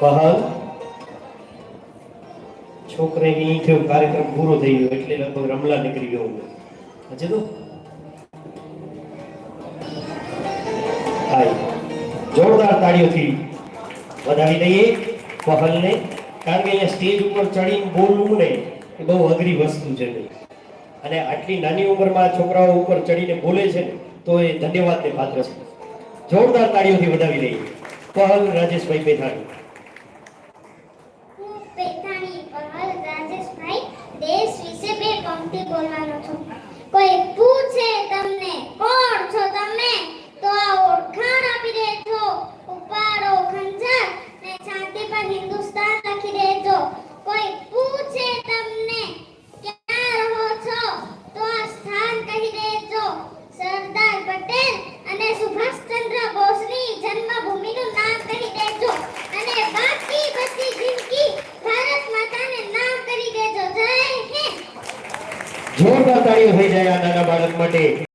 પહલ. છોકરાની થયો કાર્યક્રમ પૂરો થઈ ગયો એટલે લગભગ રમલા નીકળી ગયો હજે તો જોરદાર તાળીઓથી વધાવી દઈએ. પહલને, કારણ કે અહીંયા સ્ટેજ ઉપર ચડીને બોલવું ને એ બહુ અઘરી વસ્તુ છે. અને આટલી નાની ઉંમરમાં છોકરાઓ ઉપર ચડીને બોલે છે તો એ ધન્યવાદને પાત્ર છે. જોરદાર તાળીઓથી વધાવી દઈએ. પહલ Rajeshbhai Pethani. Bem, tá aí, જોરદાર તાળીઓ થઈ જાય આ નાના બાળક માટે